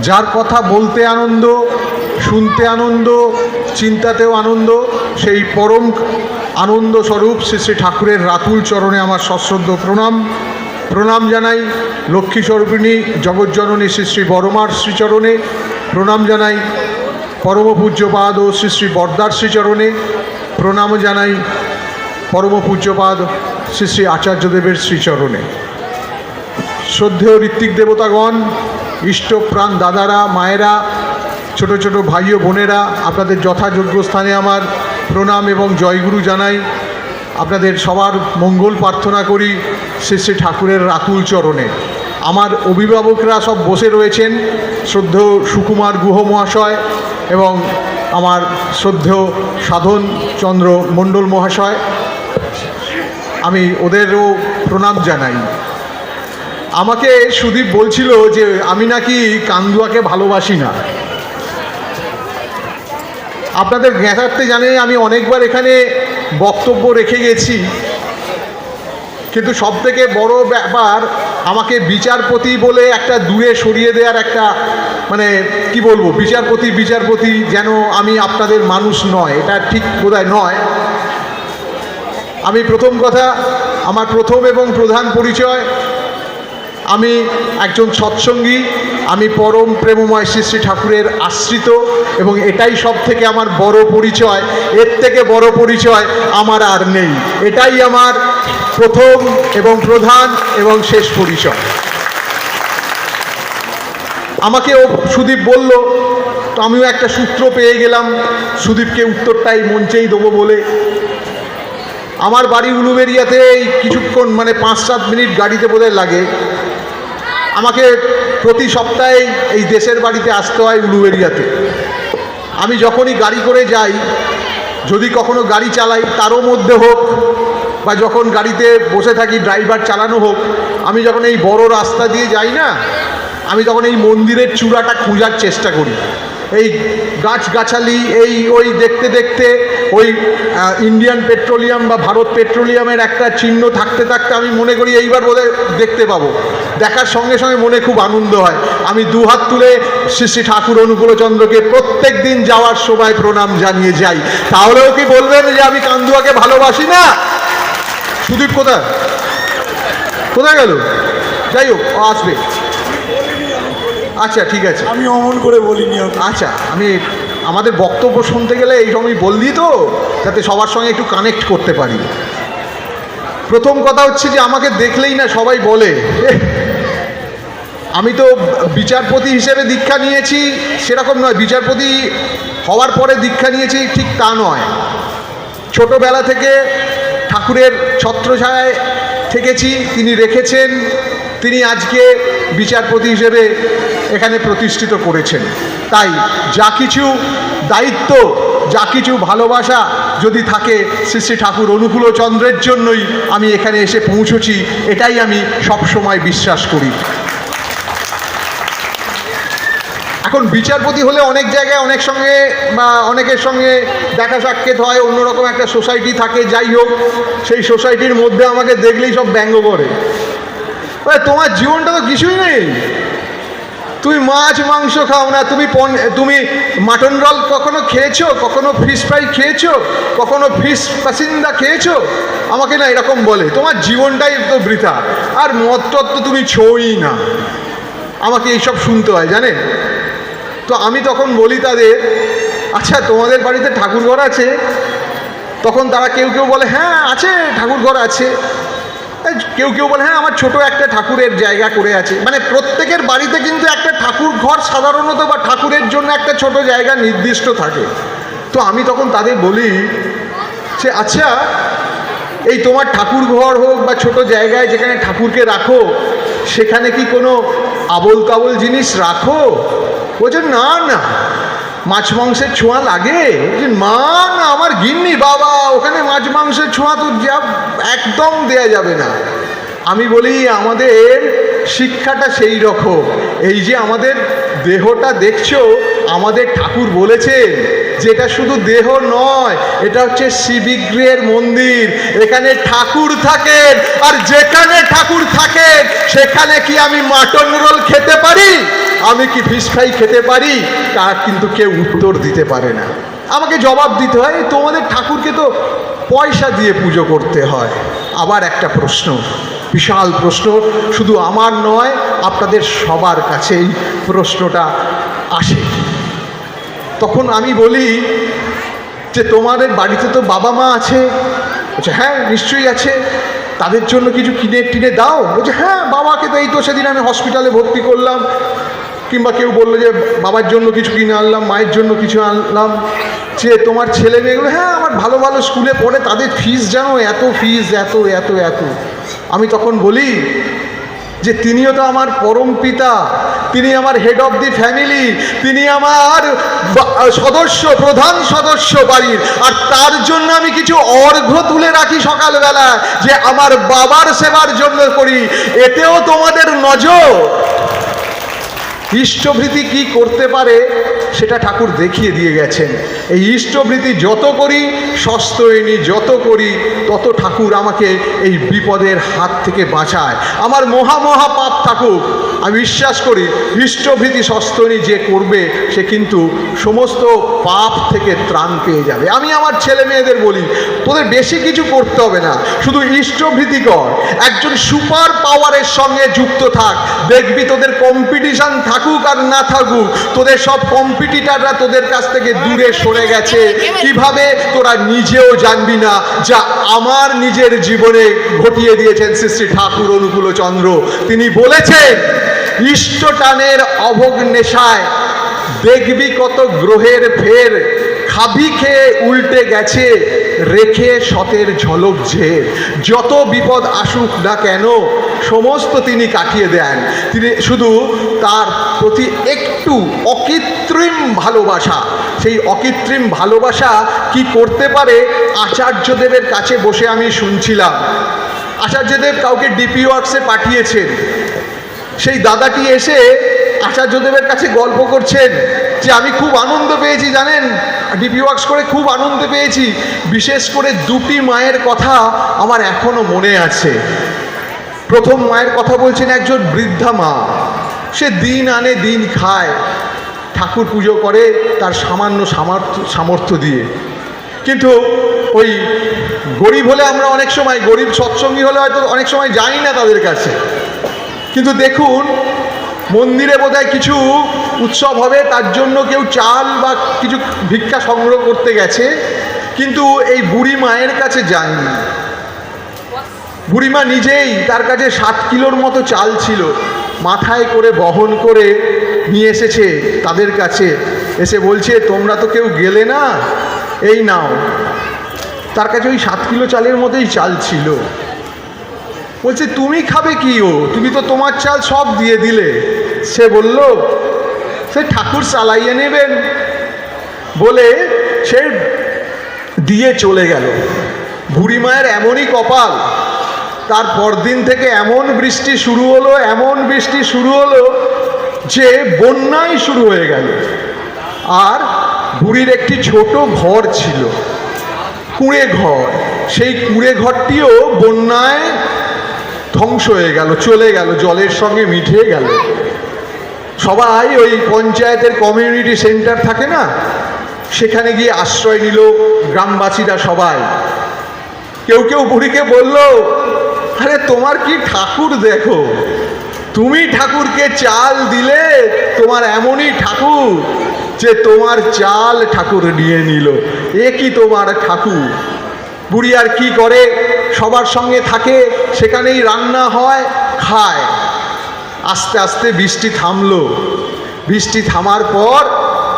যার কথা বলতে আনন্দ, শুনতে আনন্দ, চিন্তাতেও আনন্দ, সেই পরম আনন্দ স্বরূপ শ্রী শ্রী ঠাকুরের রাতুল চরণে আমার সশ্রদ্ধ প্রণাম। প্রণাম জানাই লক্ষ্মী স্বরূপিণী জগজ্জননী শ্রী শ্রী বড়মার শ্রীচরণে। প্রণাম জানাই পরম পূজ্যপাদ ও শ্রী শ্রী বর্দার শ্রীচরণে। প্রণাম জানাই পরম পূজ্যপাদ শ্রী শ্রী আচার্যদেবের শ্রীচরণে। শ্রদ্ধেয় ঋত্বিক দেবতাগণ ইষ্টপ্রাণ দাদারা, মায়েরা, ছোট ছোট ভাই ও বোনেরা, আপনাদের যথাযোগ্য স্থানে আমার প্রণাম এবং জয়গুরু জানাই। আপনাদের সবার মঙ্গল প্রার্থনা করি শ্রী শ্রী ঠাকুরের রাতুল চরণে। আমার অভিভাবকরা সব বসে রয়েছেন শ্রদ্ধেয় সুকুমার গুহ মহাশয় এবং আমার শ্রদ্ধেয় সাধন চন্দ্র মণ্ডল মহাশয়। আমি ওদেরও প্রণাম জানাই। আমাকে সুদীপ বলছিল যে আমি নাকি কান্দুয়াকে ভালোবাসি না। আপনাদের জ্ঞাতার্থে জানে আমি অনেকবার এখানে বক্তব্য রেখে গেছি। কিন্তু সব থেকে বড় ব্যাপার, আমাকে বিচারপতি বলে একটা দূরে সরিয়ে দেওয়ার একটা মানে কি বলব, বিচারপতি বিচারপতি যেন আমি আপনাদের মানুষ নয়, এটা ঠিক বোধহয় নয়। আমি প্রথম কথা, আমার প্রথম এবং প্রধান পরিচয় আমি একজন সৎসঙ্গী, আমি পরম প্রেমময় শ্রী শ্রী ঠাকুরের আশ্রিত এবং এটাই সব থেকে আমার বড় পরিচয়। এর থেকে বড় পরিচয় আমার আর নেই। এটাই আমার প্রথম এবং প্রধান এবং শেষ পরিচয়। আমাকে ও সুদীপ বলল, তো আমিও একটা সূত্র পেয়ে গেলাম। সুদীপকে উত্তরটাই মঞ্চেই দেবো বলে। আমার বাড়ি উলুবেরিয়াতে এই কিছুক্ষণ মানে পাঁচ সাত মিনিট গাড়িতে বোধহয় লাগে। আমাকে প্রতি সপ্তাহে এই দেশের বাড়িতে আসতে হয় উলুবেরিয়াতে আমি যখনই গাড়ি করে যাই, যদি কখনো গাড়ি চালাই, তারও মধ্যে হোক, বা যখন গাড়িতে বসে থাকি, ড্রাইভার চালানো হোক, আমি যখন এই বড় রাস্তা দিয়ে যাই না, আমি তখন এই মন্দিরের চূড়াটা খোঁজার চেষ্টা করি। এই গাছগাছালি, এই ওই দেখতে দেখতে ওই ইন্ডিয়ান পেট্রোলিয়াম বা ভারত পেট্রোলিয়ামের একটা চিহ্ন থাকতে থাকতে আমি মনে করি এইবার বোধহয় দেখতে পাবো। দেখার সঙ্গে সঙ্গে মনে খুব আনন্দ হয়। আমি দু হাত তুলে শ্রী শ্রী ঠাকুর অনুকূলচন্দ্রকে প্রত্যেক দিন যাওয়ার সময় প্রণাম জানিয়ে যাই। তাহলেও কি বলবেন যে আমি কান্দুয়াকে ভালোবাসি না? সুদীপ কোথায়? কোথায় গেল? যাই হোক আসবে। আচ্ছা ঠিক আছে। আমি অমন করে বলিনি। আচ্ছা আমি আমাদের বক্তব্য শুনতে গেলে এই সময় বললি তো যাতে সবার সঙ্গে একটু কানেক্ট করতে পারি। প্রথম কথা হচ্ছে যে আমাকে দেখলেই না সবাই বলে। আমি তো বিচারপতি হিসেবে দীক্ষা নিয়েছি সেরকম নয়। বিচারপতি হওয়ার পরে দীক্ষা নিয়েছি ঠিক তা নয়। ছোটোবেলা থেকে ঠাকুরের ছত্রছায়ায় থেকেছি তিনি রেখেছেন তিনি আজকে বিচারপতি হিসেবে এখানে প্রতিষ্ঠিত করেছেন। তাই যা কিছু দায়িত্ব, যা কিছু ভালোবাসা যদি থাকে, শ্রী শ্রী ঠাকুর অনুকূল চন্দ্রের জন্যই আমি এখানে এসে পৌঁছেছি, এটাই আমি সবসময় বিশ্বাস করি। এখন বিচারপতি হলে অনেক জায়গায় অনেক সঙ্গে বা অনেকের সঙ্গে দেখা সাক্ষাৎ হয়, অন্যরকম একটা সোসাইটি থাকে, যাই হোক, সেই সোসাইটির মধ্যে আমাকে দেখলেই সব ব্যঙ্গ করে। তোমার জীবনটা তো কিছুই নেই। তুমি মাছ, মাংস খাও না, তুমি তুমি মাটন রোল কখনো খেয়েছো? কখনো ফিশ ফ্রাই খেয়েছো? কখনো ফিশ পাসিন্দা খেয়েছো? আমাকে না এরকম বলে, তোমার জীবনটাই তো বৃথা। আর মদ তো তুমি ছোঁই না। আমাকে এইসব শুনতে হয় জানেন তো আমি তখন বলি তাদের আচ্ছা তোমাদের বাড়িতে ঠাকুর ঘর আছে? তখন তারা কেউ কেউ বলে হ্যাঁ আছে ঠাকুর ঘর আছে। কেউ কেউ বলে হ্যাঁ আমার ছোট একটা ঠাকুরের জায়গা করে আছে। মানে প্রত্যেকের বাড়িতে কিন্তু একটা ঠাকুর ঘর সাধারণত বা ঠাকুরের জন্য একটা ছোট জায়গা নির্দিষ্ট থাকে। তো আমি তখন তাদের বলি যে আচ্ছা এই তোমার ঠাকুর ঘর হোক বা ছোট জায়গায় যেখানে ঠাকুরকে রাখো, সেখানে কি কোনো আবল তাবল জিনিস রাখো? বলছে, না না। মাছ মাংসের ছোঁয়া লাগে? মা না আমার গিন্নি, বাবা, ওখানে মাছ মাংসের ছোঁয়া তো যা, একদম দেয়া যাবে না। আমি বলি, আমাদের শিক্ষাটা সেই রকম। এই যে আমাদের দেহটা দেখছ, আমাদের ঠাকুর বলেছেন যেটা শুধু দেহ নয়, এটা হচ্ছে শিবিগ্রহের মন্দির। এখানে ঠাকুর থাকেন, আর যেখানে ঠাকুর থাকেন, সেখানে কি আমি মাটন রোল খেতে পারি? আমি কি ফিশ ফ্রাই খেতে পারি? তার কিন্তু কেউ উত্তর দিতে পারে না। আমাকে জবাব দিতে হয়, তোমাদের ঠাকুরকে তো পয়সা দিয়ে পুজো করতে হয়। আবার একটা প্রশ্ন, বিশাল প্রশ্ন, শুধু আমার নয়, আপনাদের সবার কাছেই প্রশ্নটা আসে। তখন আমি বলি যে, তোমাদের বাড়িতে তো বাবা মা আছে। বলছে হ্যাঁ নিশ্চয়ই আছে। তাদের জন্য কিছু কিনে টিনে দাও। বলছে হ্যাঁ বাবাকে তো এই তো সেদিন আমি হসপিটালে ভর্তি করলাম। কিংবা কেউ বলল যে, বাবার জন্য কিছু কিনে আনলাম, মায়ের জন্য কিছু আনলাম। যে, তোমার ছেলে মেয়েগুলো হ্যাঁ আমার ভালো ভালো স্কুলে পড়ে, তাদের ফিস জানো, এত ফিস এত এত এত। আমি তখন বলি যে, তিনিও তো আমার পরম পিতা, তিনি আমার হেড অফ দি ফ্যামিলি তিনি আমার সদস্য, প্রধান সদস্য বাড়ির, আর তার জন্য আমি কিছু অর্ঘ্য তুলে রাখি সকালবেলা যে, আমার বাবার সেবার জন্য করি। এতেও তোমাদের নজর। ইষ্টভৃতি কি করতে পারে, সেটা ঠাকুর দেখিয়ে দিয়ে গেছেন। এই ইষ্টভৃতি যত করি সস্তয়নী যত করি, তত ঠাকুর আমাকে এই বিপদের হাত থেকে বাঁচায়। আমার মহা মহা পাপ থাকুক, আমি বিশ্বাস করি ইষ্টভৃতি সস্তয়নী যে করবে, সে কিন্তু সমস্ত পাপ থেকে ত্রাণ পেয়ে যাবে। আমি আমার ছেলে মেয়েদের বলি, তোদের বেশি কিছু করতে হবে না, শুধু ইষ্টভৃতি কর। একজন সুপার পাওয়ারের সঙ্গে যুক্ত থাক, দেখবি তোদের কম্পিটিশন থাকুক আর না থাকুক, তোদের সব কম্পিটিটাররা তোদের কাছ থেকে দূরে সরে গেছে। কীভাবে? তোরা নিজেও জানবি না যা আমার নিজের জীবনে ঘটিয়ে দিয়েছেন শ্রী শ্রী ঠাকুর অনুকূল চন্দ্র। তিনি বলেছেন ইষ্টটানের অভোগ নেশায় দেখবি কত গ্রহের ফের। খাবি খেয়ে উল্টে গেছে, রেখে সতের ঝলক ঝের যত বিপদ আসুক না কেন, সমস্ত তিনি কাটিয়ে দেন। তিনি শুধু তার প্রতি একটু অকৃত্রিম ভালোবাসা। সেই অকৃত্রিম ভালোবাসা কি করতে পারে? আচার্যদেবের কাছে বসে আমি শুনছিলাম। আচার্যদেব কাউকে ডিপি ওয়ার্কসে পাঠিয়েছেন। সেই দাদাটি এসে আচার্যদেবের কাছে গল্প করছেন যে আমি খুব আনন্দ পেয়েছি, জানেন? ডিপি ওয়ার্কস করে খুব আনন্দ পেয়েছি। বিশেষ করে দুটি মায়ের কথা আমার এখনও মনে আছে। প্রথম মায়ের কথা বলছেন একজন বৃদ্ধা মা। সে দিন আনে, দিন খায়। ঠাকুর পুজো করে তার সামান্য সামর্থ্য সামর্থ্য দিয়ে। কিন্তু ওই গরিব হলে আমরা অনেক সময়, গরিব সৎসঙ্গী হলে হয়তো অনেক সময় যাই না তাদের কাছে। কিন্তু দেখুন মন্দিরে বোধহয় কিছু উৎসব হবে, তার জন্য কেউ চাল বা কিছু ভিক্ষা সংগ্রহ করতে গেছে, কিন্তু এই বুড়ি মায়ের কাছে যায়নি। বুড়িমা নিজেই তার কাছে সাত কিলোর মতো চাল ছিল, মাথায় করে বহন করে নিয়ে এসেছে তাদের কাছে। এসে বলছে, তোমরা তো কেউ গেলে না, এই নাও। তার কাছে ওই সাত কিলো চালের মতোই চাল ছিল। বলছে, তুমি খাবে কি ও? তুমি তো তোমার চাল সব দিয়ে দিলে। সে বলল, সে ঠাকুর চালাইয়ে নেবেন। বলে সে দিয়ে চলে গেল। বুড়ি মায়ের এমনই কপাল। তার পরদিন থেকে এমন বৃষ্টি শুরু হলো, এমন বৃষ্টি শুরু হলো যে বন্যাই শুরু হয়ে গেল। আর বুড়ির একটি ছোট ঘর ছিল, কুঁড়ে ঘর। সেই কুঁড়ে ঘরটিও বন্যায় ধ্বংস হয়ে গেল, চলে গেল, জলের সঙ্গে মিঠে গেল। সবাই ওই পঞ্চায়েতের কমিউনিটি সেন্টার থাকে না, সেখানে গিয়ে আশ্রয় নিল গ্রামবাসীরা সবাই। কেউ কেউ বুড়িকে বলল, আরে তোমার কি ঠাকুর দেখো? তুমি ঠাকুরকে চাল দিলে তোমার এমনই ঠাকুর যে তোমার চাল ঠাকুর নিয়ে নিল। এ কি তোমার ঠাকুর? বুড়ি আর কি করে? সবার সঙ্গে থাকে, সেখানেই রান্না হয়, খায়। আস্তে আস্তে বৃষ্টি থামলো। বৃষ্টি থামার পর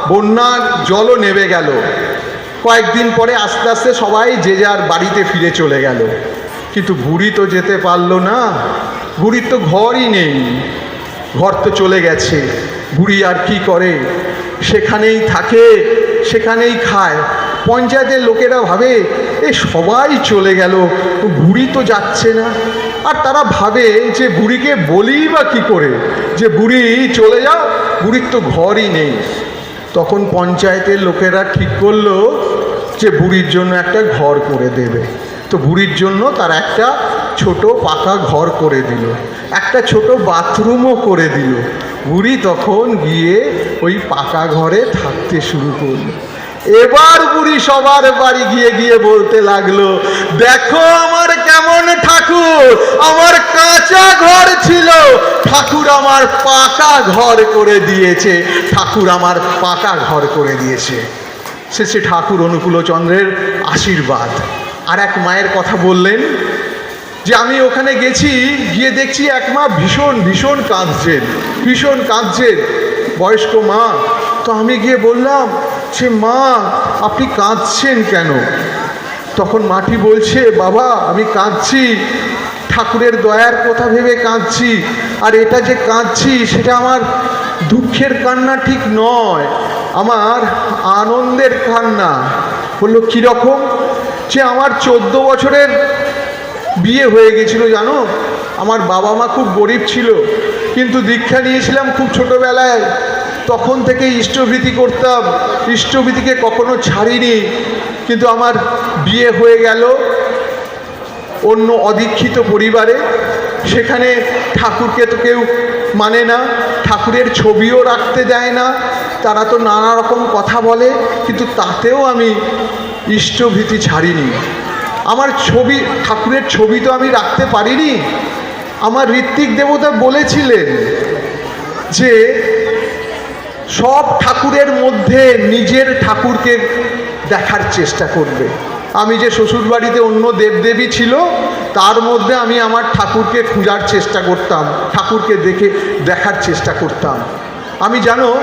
বন্যার জলও নেমে গেল। কয়েকদিন পরে আস্তে আস্তে সবাই যে যার বাড়িতে ফিরে চলে গেল। কিন্তু বুড়ি তো যেতে পারল না। বুড়ির তো ঘরই নেই। ঘর তো চলে গেছে। বুড়ি আর কি করে? সেখানেই থাকে, সেখানেই খায়। পঞ্চায়েতের লোকেরা ভাবে এ সবাই চলে গেল বুড়ি তো যাচ্ছে না। আর তারা ভাবে যে বুড়িকে বলি বা কি করে? যে বুড়ি, চলে যাও, বুড়ির তো ঘরই নেই। তখন পঞ্চায়েতের লোকেরা ঠিক করল যে বুড়ির জন্য একটা ঘর করে দেবে। তো বুড়ির জন্য তার একটা ছোট পাকা ঘর করে দিল, একটা ছোট বাথরুমও করে দিল। বুড়ি তখন গিয়ে ওই পাকা ঘরে থাকতে শুরু করল। এবার বুড়ি সবার বাড়ি গিয়ে গিয়ে বলতে লাগল, দেখো আমার কেমন ঠাকুর, আমার কাঁচা ঘর ছিল। ঠাকুর আমার পাকা ঘর করে দিয়েছে, ঠাকুর আমার পাকা ঘর করে দিয়েছে। শেষে ঠাকুর অনুকূলচন্দ্রের আশীর্বাদ। আর এক মায়ের কথা বললেন যে, আমি ওখানে গেছি, গিয়ে দেখছি এক মা ভীষণ ভীষণ কাঁদছেন ভীষণ কাঁদছেন। বয়স্ক মা, তো আমি গিয়ে বললাম সে মা, আপনি কাঁদছেন কেন? তখন মাটি বলছে, বাবা, আমি কাঁদছি। ঠাকুরের দয়ার কথা ভেবে কাঁদছি। আর এটা যে কাঁদছি, সেটা আমার দুঃখের কান্না ঠিক নয়, আমার আনন্দের কান্না। বলল কীরকম যে আমার চোদ্দ বছরের বিয়ে হয়ে গেছিল, জানো? আমার বাবা মা খুব গরিব ছিল, কিন্তু দীক্ষা নিয়েছিলাম খুব ছোটোবেলায়। তখন থেকে ইষ্টভীতি করতাম। ইষ্টভীতিকে কখনো ছাড়িনি। কিন্তু আমার বিয়ে হয়ে গেল অন্য অদীক্ষিত পরিবারে। সেখানে ঠাকুরকে তো কেউ মানে না। ঠাকুরের ছবিও রাখতে দেয় না। তারা তো নানা রকম কথা বলে। কিন্তু তাতেও আমি ইষ্টভীতি ছাড়িনি। আমার ছবি, ঠাকুরের ছবি তো আমি রাখতে পারিনি। আমার ঋত্বিক দেবতা বলেছিলেন যে সব ঠাকুরের মধ্যে নিজের ঠাকুরকে দেখার চেষ্টা করবে। আমি যে শ্বশুরবাড়িতে অন্য দেবদেবী ছিল, তার মধ্যে আমি আমার ঠাকুরকে খোঁজার চেষ্টা করতাম, ঠাকুরকে দেখে দেখার চেষ্টা করতাম। আমি জানো,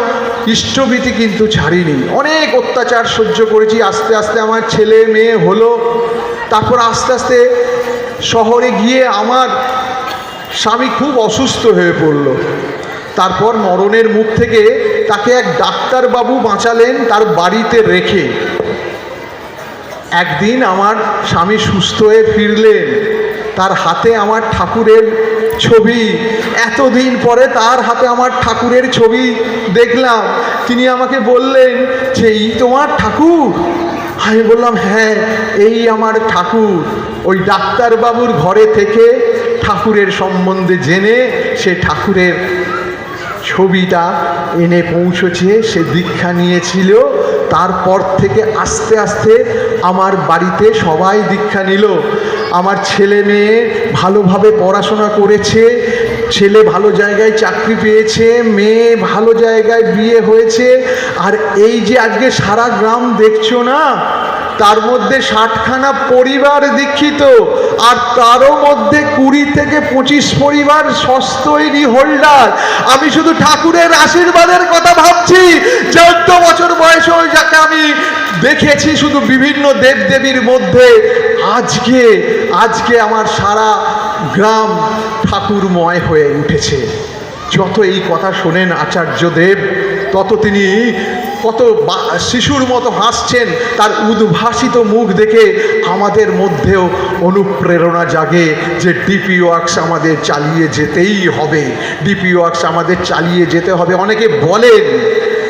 ইষ্টভীতি কিন্তু ছাড়িনি। অনেক অত্যাচার সহ্য করেছি, আস্তে আস্তে আমার ছেলে মেয়ে হলো, তারপর আস্তে আস্তে শহরে গিয়ে আমার স্বামী খুব অসুস্থ হয়ে পড়ল। তারপর মরণের মুখ থেকে তাকে এক ডাক্তারবাবু বাঁচালেন তার বাড়িতে রেখে। একদিন আমার স্বামী সুস্থ হয়ে ফিরলেন। তার হাতে আমার ঠাকুরের ছবি। এতদিন পরে তার হাতে আমার ঠাকুরের ছবি দেখলাম। তিনি আমাকে বললেন যে, এই তোমার ঠাকুর? আমি বললাম হ্যাঁ এই আমার ঠাকুর। ওই ডাক্তারবাবুর ঘরে থেকে ঠাকুরের সম্বন্ধে জেনে সে ঠাকুরের ছবিটা এনে পৌঁছেছে, সে দীক্ষা নিয়েছিল। তারপর থেকে আস্তে আস্তে আমার বাড়িতে সবাই দীক্ষা নিল। আমার ছেলে মেয়ে ভালোভাবে পড়াশোনা করেছে, ছেলে ভালো জায়গায় চাকরি পেয়েছে, মেয়ে ভালো জায়গায় বিয়ে হয়েছে। আর এই যে আজকে সারা গ্রাম দেখছ না তার মধ্যে ষাটখানা পরিবার দীক্ষিত আর তারও মধ্যে কুড়ি থেকে পঁচিশ পরিবার সস্তৈরি হোল্ডার। আমি শুধু ঠাকুরের আশীর্বাদের কথা ভাবছি, চোদ্দ বছর বয়সে যাকে আমি দেখেছি শুধু বিভিন্ন দেবদেবীর মধ্যে। আজকে আজকে আমার সারা গ্রাম ঠাকুরময় হয়ে উঠেছে। যত এই কথা শোনেন আচার্যদেব, তত তিনি কত শিশুর মতো হাসছেন, তার উদ্ভাসিত মুখ দেখে আমাদের মধ্যেও অনুপ্রেরণা জাগে যে ডিপি ওয়ার্কস আমাদের চালিয়ে যেতেই হবে। ডিপি ওয়ার্কস আমাদের চালিয়ে যেতে হবে। অনেকে বলেন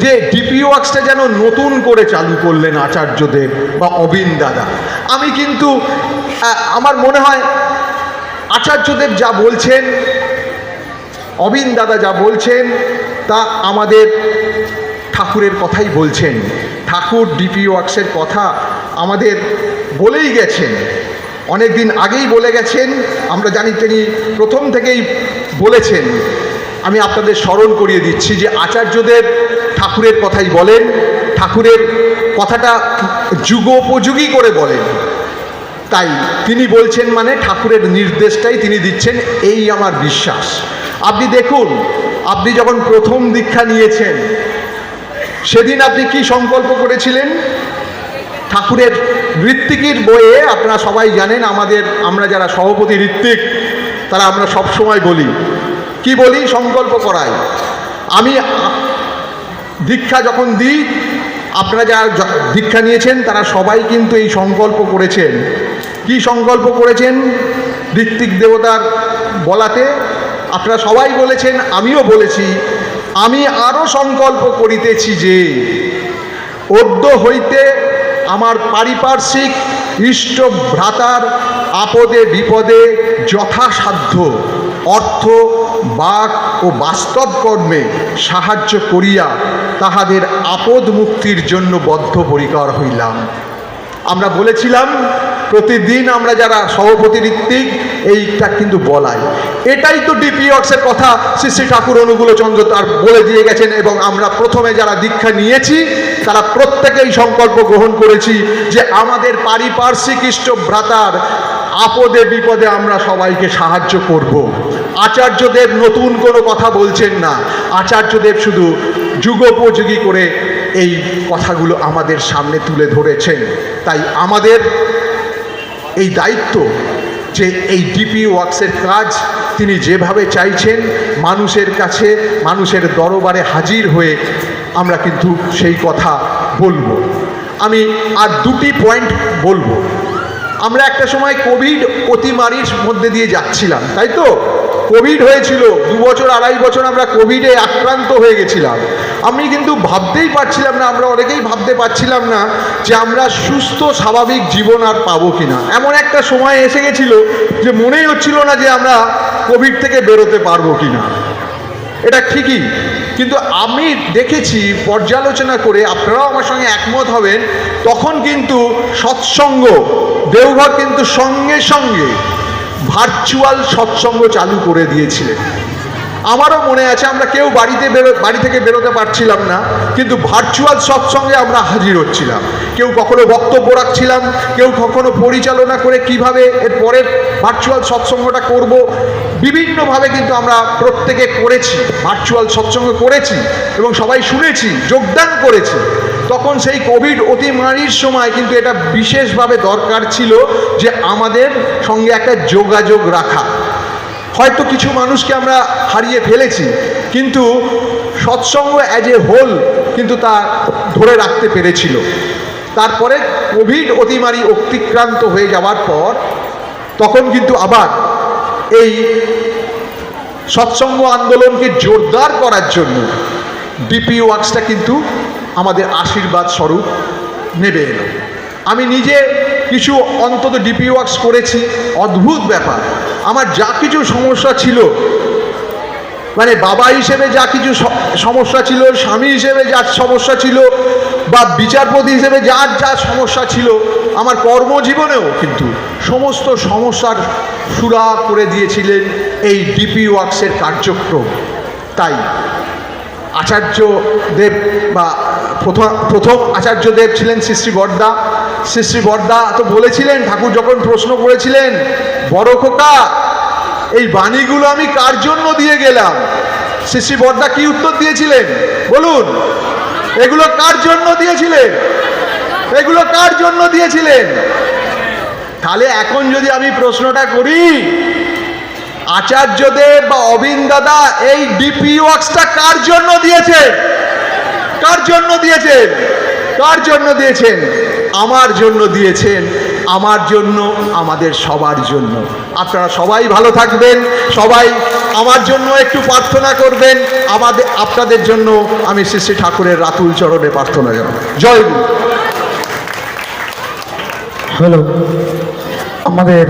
যে ডিপি ওয়ার্কসটা যেন নতুন করে চালু করলেন আচার্যদেব বা অবিন দাদা। আমি কিন্তু আমার মনে হয় আচার্যদেব যা বলছেন, অবিন দাদা যা বলছেন, তা আমাদের ঠাকুরের কথাই বলছেন। ঠাকুর ডিপি ওয়ার্কসের কথা আমাদের বলেই গেছেন। অনেক দিন আগেই বলে গেছেন, আমরা জানি তিনি প্রথম থেকেই বলেছেন। আমি আপনাদের স্মরণ করিয়ে দিচ্ছি যে আচার্যদেব ঠাকুরের কথাই বলেন, ঠাকুরের কথাটা যুগোপযোগী করে বলেন। তাই তিনি বলছেন মানে ঠাকুরের নির্দেশটাই তিনি দিচ্ছেন, এই আমার বিশ্বাস। আপনি দেখুন, আপনি যখন প্রথম দীক্ষা নিয়েছেন সেদিন আপনি কি সংকল্প করেছিলেন? ঠাকুরের ঋত্বিকের বইয়ে আপনারা সবাই জানেন, আমাদের, আমরা যারা সভাপতি ঋত্বিক, তারা আমরা সব সময় বলি। কি বলি? সংকল্প করাই। আমি দীক্ষা যখন দিই, আপনারা যারা দীক্ষা নিয়েছেন, তারা সবাই কিন্তু এই সংকল্প করেছেন। কি সংকল্প করেছেন? ঋত্বিক দেবতার বলাতে আপনারা সবাই বলেছেন, আমিও বলেছি আমি আরও সংকল্প করিতেছি যে, অদ্য হইতে আমার পারিপার্শ্বিক ইষ্ট ভ্রাতার আপদে বিপদে যথাসাধ্য অর্থ, বাক ও বাস্তব কর্মে সাহায্য করিয়া তাহাদের আপদ মুক্তির জন্য বদ্ধপরিকর হইলাম। আমরা বলেছিলাম প্রতিদিন আমরা যারা ঋত্বিক এইটা কিন্তু বলাই। এটাই তো ডিপি ওয়ার্কসের কথা, শ্রী শ্রী ঠাকুর অনুকূল চন্দ্র তার বলে দিয়ে গেছেন এবং আমরা প্রথমে যারা দীক্ষা নিয়েছি, তারা প্রত্যেকেই সংকল্প গ্রহণ করেছি যে আমাদের পারিপার্শ্বিক ইষ্ট ভ্রাতার আপদে বিপদে আমরা সবাইকে সাহায্য করব। আচার্যদেব নতুন কোনো কথা বলছেন না। আচার্যদেব শুধু যুগোপযোগী করে এই কথাগুলো আমাদের সামনে তুলে ধরেছেন। তাই আমাদের এই দায়িত্ব যে এই ডিপি ওয়ার্কসের কাজ তিনি যেভাবে চাইছেন, মানুষের কাছে, মানুষের দরবারে হাজির হয়ে আমরা কিন্তু সেই কথা বলব। আমি আর দুটি পয়েন্ট বলব। আমরা একটা সময় কোভিড অতিমারির মধ্যে দিয়ে যাচ্ছিলাম, তাই তো? কোভিড হয়েছিল, দু বছর, আড়াই বছর আমরা কোভিডে আক্রান্ত হয়ে গেছিলাম। আমি কিন্তু ভাবতেই পারছিলাম না, আমরা অনেকেই ভাবতে পারছিলাম না যে আমরা সুস্থ, স্বাভাবিক জীবন আর পাবো কিনা। এমন একটা সময় এসে গেছিল যে মনেই হচ্ছিল না যে আমরা কোভিড থেকে বেরোতে পারব কিনা। এটা ঠিকই, কিন্তু আমি দেখেছি, পর্যালোচনা করে আপনারাও আমার সঙ্গে একমত হবেন, তখন কিন্তু সৎসঙ্গ, দেওঘর কিন্তু সঙ্গে সঙ্গে ভার্চুয়াল সৎসঙ্গ চালু করে দিয়েছিলেন। আমারও মনে আছে, আমরা কেউ বাড়িতে বেরো, বাড়ি থেকে বেরোতে পারছিলাম না, কিন্তু ভার্চুয়াল সৎসঙ্গে আমরা হাজির হচ্ছিলাম। কেউ কখনো বক্তব্য রাখছিলাম, কেউ কখনো পরিচালনা করে কীভাবে এর পরের ভার্চুয়াল সৎসঙ্গটা করব, বিভিন্নভাবে কিন্তু আমরা প্রত্যেকে করেছি ভার্চুয়াল সৎসঙ্গ করেছি এবং সবাই শুনেছি, যোগদান করেছি। তখন সেই কোভিড অতিমারির সময় কিন্তু এটা বিশেষভাবে দরকার ছিল যে আমাদের সঙ্গে একটা যোগাযোগ রাখা। হয়তো কিছু মানুষকে আমরা হারিয়ে ফেলেছি, কিন্তু সৎসঙ্গ অ্যাজ এ হোল কিন্তু তা ধরে রাখতে পেরেছিল। তারপরে কোভিড অতিমারি অতিক্রান্ত হয়ে যাওয়ার পর তখন কিন্তু আবার এই সৎসঙ্গ আন্দোলনকে জোরদার করার জন্য ডিপি ওয়ার্কসটা কিন্তু আমাদের আশীর্বাদ স্বরূপ নেবে এলো। আমি নিজে কিছু অন্তত ডিপি ওয়ার্কস করেছি, অদ্ভুত ব্যাপার। আমার যা কিছু সমস্যা ছিল মানে বাবা হিসেবে যা কিছু সমস্যা ছিল, স্বামী হিসেবে যা সমস্যা ছিল, বা বিচারপতি হিসেবে যার যা সমস্যা ছিল, আমার কর্মজীবনেও কিন্তু সমস্ত সমস্যার সুরা করে দিয়েছিলেন এই ডিপি ওয়ার্কসের কার্যক্রম। তাই আচার্য দেব বা প্রথম প্রথম আচার্য দেব ছিলেন শ্রী শ্রী বর্দা শ্রী শ্রী বর্দা তো বলেছিলেন, ঠাকুর যখন প্রশ্ন করেছিলেন, বড় খোকা, এই বাণীগুলো আমি কার জন্য দিয়ে গেলাম? শ্রী শ্রী বর্দা কি উত্তর দিয়েছিলেন? বলুন, এগুলো কার জন্য দিয়েছিলেন? এগুলো কার জন্য দিয়েছিলেন? তাহলে এখন যদি আমি প্রশ্নটা করি, আচার্যদেব বা অবিন দাদা এই ডিপি ওয়ার্কসটা কার জন্য দিয়েছে কার জন্য দিয়েছেন? কার জন্য দিয়েছেন? আমার জন্য দিয়েছেন, আমার জন্য, আমাদের সবার জন্য। আপনারা সবাই ভালো থাকবেন, সবাই আমার জন্য একটু প্রার্থনা করবেন, আমাদের, আপনাদের জন্য আমি শ্রী শ্রী ঠাকুরের রাতুল চরণে প্রার্থনা জানাব। জয় গুরু। হ্যালো, আমাদের